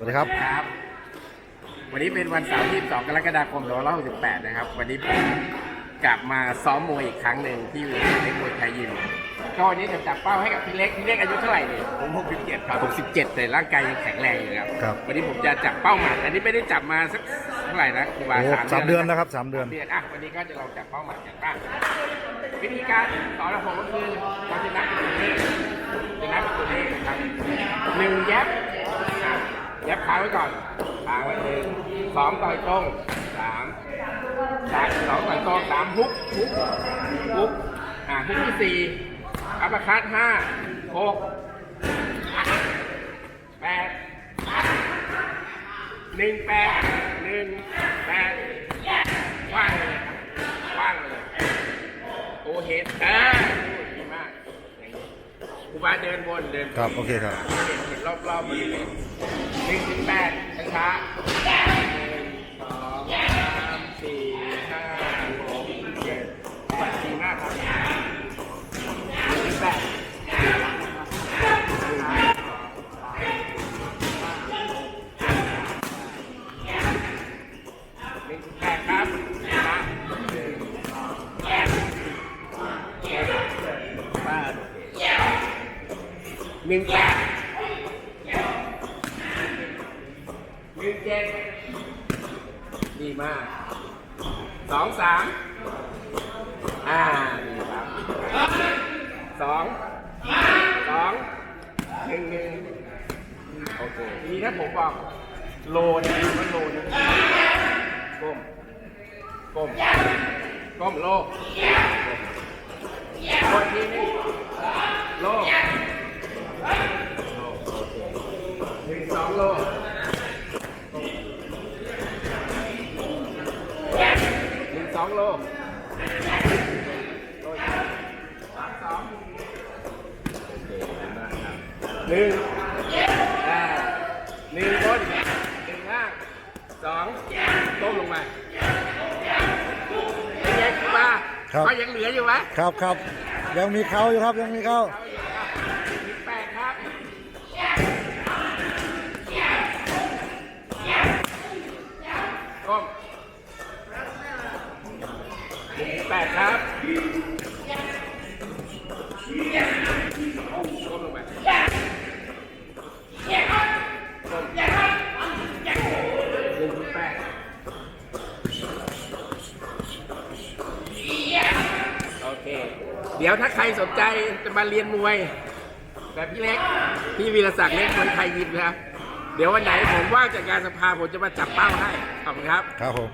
สวัสดีครับ ครับ วันนี้เป็นวันเสาร์ที่2กรกฎาคม2568นะครับ วันนี้ผมกลับมาซ้อมมวยอีกครั้งหนึ่งที่เล็กมวยไทยยิม ก็วันนี้จะจับเป้าให้กับพี่เล็ก พี่เล็กอายุเท่าไหร่เนี่ยผม 67 ครับ 67 แต่ร่างกายยังแข็งแรงอยู่ครับ ครับ วันนี้ผมจะจับเป้าหมัดอันนี้ไม่ได้จับมาสักเท่าไหร่นะครูบาโอ้สามเดือนแล้วครับสามเดือน เดือนอะวันนี้ก็จะเราจับเป้าหมัดกันบ้างวิธีการสอนของผมก็คือเราจะนับเป็นตัวเลขจะนับเป็นตัวเลขนะครับหนึ่งแยบอะแยบค้าไว้ก่อนค้าไว้หนึ่งสองต่อยตรงสามสามสองต่อยตรงสามฮุกฮุกฮุกอะฮุกที่สี่อัปคัตห้าหกแปดหนึ่งแปดหนึ่งแปดว่างเลยว่างเลยโอเฮดอ่าดีมากครูบาเดินวนเดินครับ โอเคครับ รอบๆบริเวณหนึ่งถึงแปดช้าๆหนึ่งสองสามสี่ห้าหกเจ็ดแปดดีมาครับหนึ่งถึงแปดหนึ่งแปด ครับช้าหนึ่งเจ็ดดีมากสองสามอ่าดีครับสองสองหนึ่งหนึ่งโอเคทีนี้ถ้าผมบอกโลนี่ยว่าโลนี่ก้มก้มก้มโลกดทีนี้ สองโลโลสามสองโอเคดีมากครับหนึ่งอ่าหนึ่งบนหนึ่งล่างสองต้มลงมาเป็นไงคุณป้าครับก็ยังเหลืออยู่ไหมครับครับยังมีเขาอยู่ครับยังมีเขา เอาอยู่ครับสิบแปดครับก้มหนึ่ง แปดครับก้มลงไปก้มหนึ่งแปดโอเค เดี๋ยวถ้าใครสนใจจะมาเรียนมวยแบบพี่เล็ก พี่วีรศักดิ์เล็กมวยไทยยิมนะครับเดี๋ยววันไหนผมว่างจากงานสภาผมจะมาจับเป้าให้ ขอบคุณครับ ครับผม